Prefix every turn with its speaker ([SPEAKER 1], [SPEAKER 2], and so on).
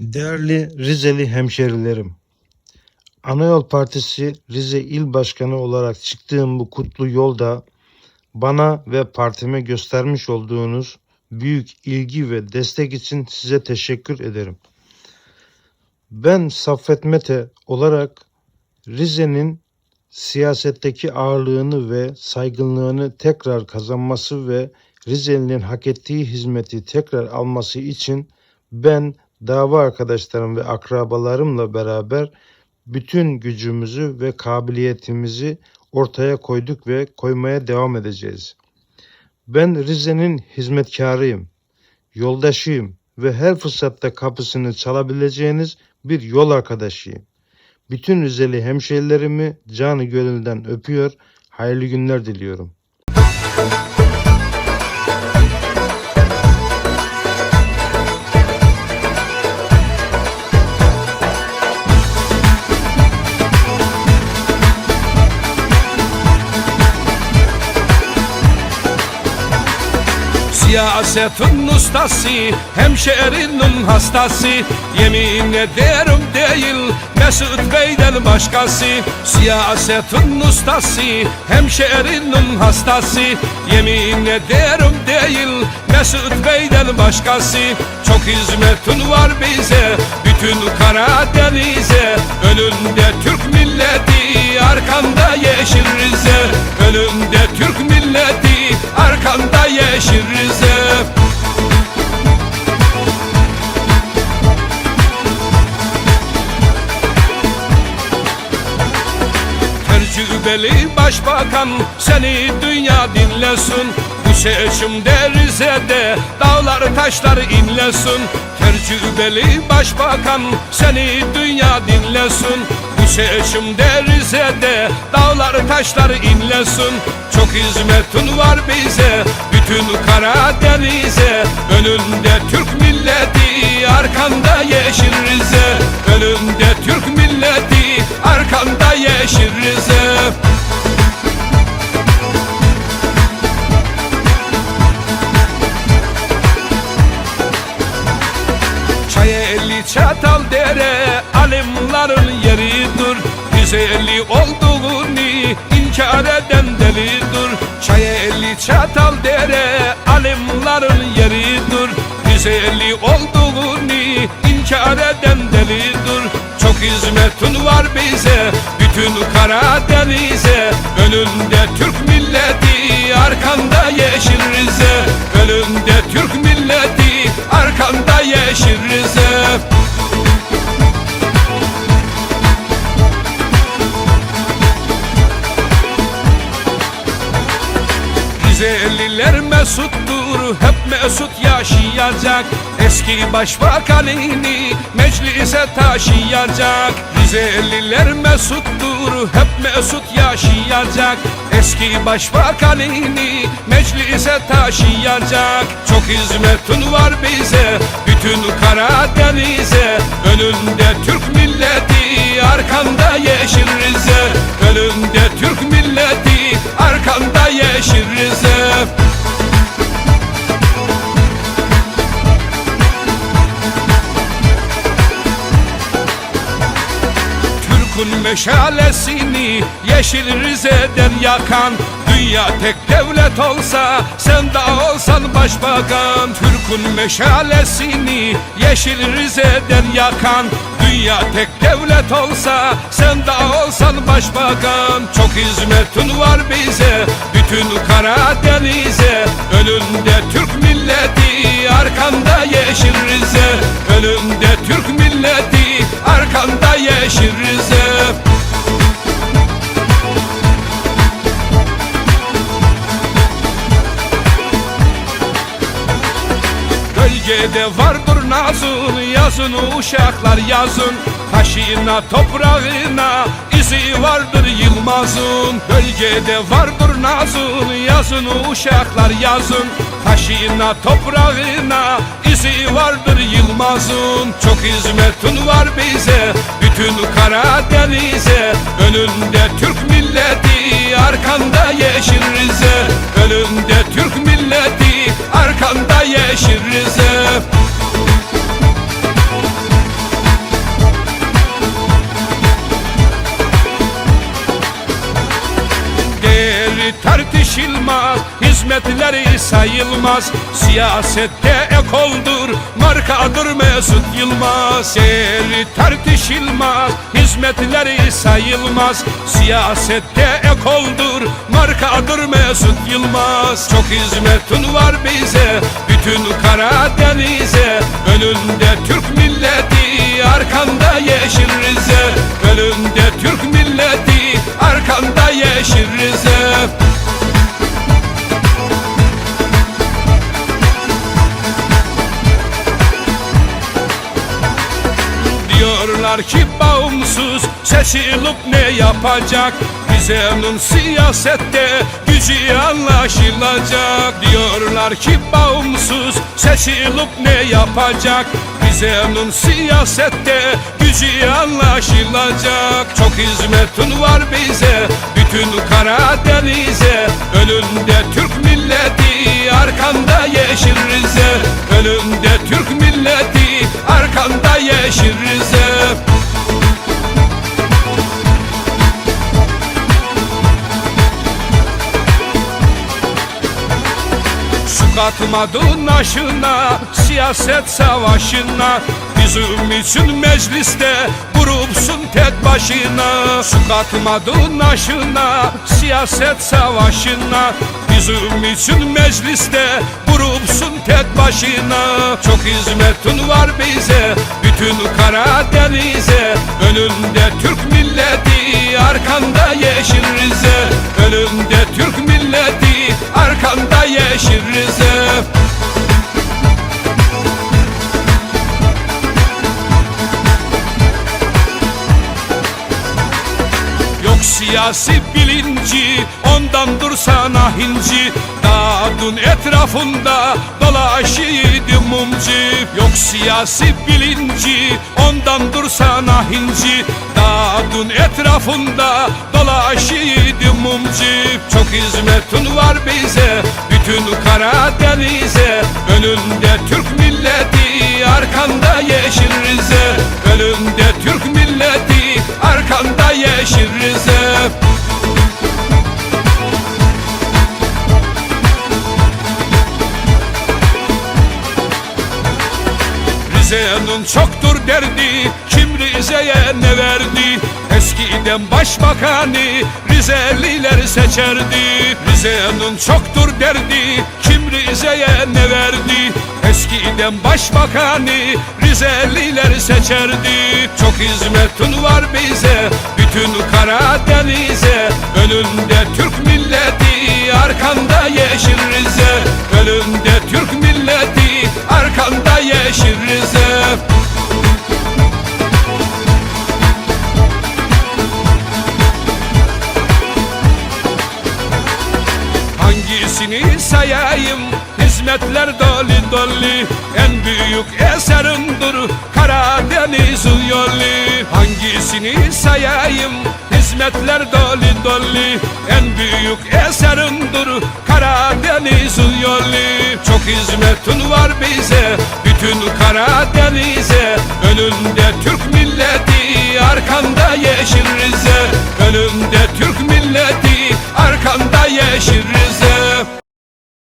[SPEAKER 1] Değerli Rizeli hemşerilerim, Anayol Partisi Rize İl Başkanı olarak çıktığım bu kutlu yolda bana ve partime göstermiş olduğunuz büyük ilgi ve destek için size teşekkür ederim. Ben Saffet Mete olarak Rize'nin siyasetteki ağırlığını ve saygınlığını tekrar kazanması ve Rizeli'nin hak ettiği hizmeti tekrar alması için ben dava arkadaşlarım ve akrabalarımla beraber bütün gücümüzü ve kabiliyetimizi ortaya koyduk ve koymaya devam edeceğiz. Ben Rize'nin hizmetkarıyım, yoldaşıyım ve her fırsatta kapısını çalabileceğiniz bir yol arkadaşıyım. Bütün Rizeli hemşehrilerimi canı gönülden öpüyor, hayırlı günler diliyorum.
[SPEAKER 2] Siyasetin ustası Hemşerinin hastası. Yemin ederim değil Mesut Bey'den başkası. Siyasetin ustası Hemşerinin hastası. Yemin ederim değil Mesut Bey'den başkası. Çok hizmetin var bize Bütün Karadeniz'e Önünde Türk milleti Arkanda yeşil Rize. Önünde Türk milleti Arkanda yeşil başbakan seni dünya dinlesin. Bu seçimde Rize'de dağlar taşlar inlesin. Tecrübeli başbakan seni dünya dinlesin. Bu seçimde Rize'de dağlar taşlar inlesin. Çok hizmetin var bize bütün Karadeniz'e Önünde Türk milleti arkanda yeşil Rize. Önünde Türk milleti arkanda yeşil çatal dere alimların yeridir Güzeli olduğunu inkar eden delidir Çayeli çatal dere alimların yeridir Güzeli olduğunu inkar eden delidir Çok hizmetin var bize bütün Karadeniz'e Önünde Türk milleti arkanda yeşil Rize. Önünde Türk milleti arkanda yeşil Rize Rizeliler mesuttur hep mesut yaşayacak. Eski başbakanını meclise taşıyacak. Rizeliler mesuttur hep mesut yaşayacak. Eski başbakanını meclise taşıyacak. Çok hizmetin var bize bütün Karadeniz'e. Önünde Türk milleti arkanda yeşil Rize. Önünde Türk milleti arkanda meşalesini yeşil Rize'den yakan Dünya tek devlet olsa sen de olsan başbakan. Türk'ün meşalesini yeşil Rize'den yakan Dünya tek devlet olsa sen de olsan başbakan. Çok hizmetin var bize bütün Karadeniz'e. Önünde Türk milleti arkanda yeşil Rize. Önünde Türk milleti arkanda yeşil Rize Bölgede vardır nazın yazın uşaklar yazın. Taşına toprağına izi vardır Yılmaz'ın. Bölgede vardır nazın yazın uşaklar yazın. Taşına toprağına izi vardır Yılmaz'ın. Çok hizmetin var bize bütün Karadeniz'e Önünde Türk milleti arkanda yeşil Rize. Önünde Türk milleti arkanda yeşil Rize tartışılmaz Hizmetleri sayılmaz. Siyasette ekoldur Markadır Mesut Yılmaz. Değeri tartışılmaz Hizmetleri sayılmaz. Siyasette ekoldur Markadır Mesut Yılmaz. Çok hizmetin var bize Bütün Karadeniz'e. Önünde Türk milleti Arkanda yeşil Rize. Önünde Türk seçilip ne yapacak? Bize'nin siyasette gücü anlaşılacak. Diyorlar ki bağımsız seçilip ne yapacak? Bize'nin siyasette gücü anlaşılacak. Çok hizmetin var bize bütün Karadeniz'e. Önünde Türk milleti arkanda yeşil Rize. Önünde Türk milleti arkanda yeşil katmadın aşına siyaset savaşına. Bizim için mecliste grupsun tek başına. Su katmadın aşına siyaset savaşına. Bizim için mecliste grupsun başına. Çok hizmetin var bize bütün Karadeniz'e. Önünde Türk milleti arkanda yeşil Rize. Önünde Türk milleti arkanda yeşil Rize siyasi bilinci ondan dursana hinci. Dağdın etrafında dolaşıydı mumcu Yok siyasi bilinci ondan dursana hinci. Dağdın etrafında dolaşıydı mumcu Çok hizmetin var bize bütün Karadeniz'e. Önünde Türk milleti arkanda yeşil Rize. Önünde Türk milleti çoktur derdi Kim Rize'ye ne verdi? Eskiden başbakanı Rizeliler seçerdi. Rize'nin çoktur derdi Kim Rize'ye ne verdi? Eskiden başbakanı Rizeliler seçerdi. Çok hizmetin var bize Bütün Karadeniz'e. Önünde Türk milleti Arkanda yeşil Rize. Önünde Türk milleti Arkanda yeşil Hangisini sayayım Hizmetler dolu dolu En büyük eserindir Karadeniz'in yolu Hangisini sayayım Hizmetler dolu dolu En büyük eserindir Karadeniz'in yolu Çok hizmetin var bize Bütün Karadeniz'e Önünde Türk milleti Arkanda yeşil Rize. Önünde Türk milleti Arkanda yeşil Rize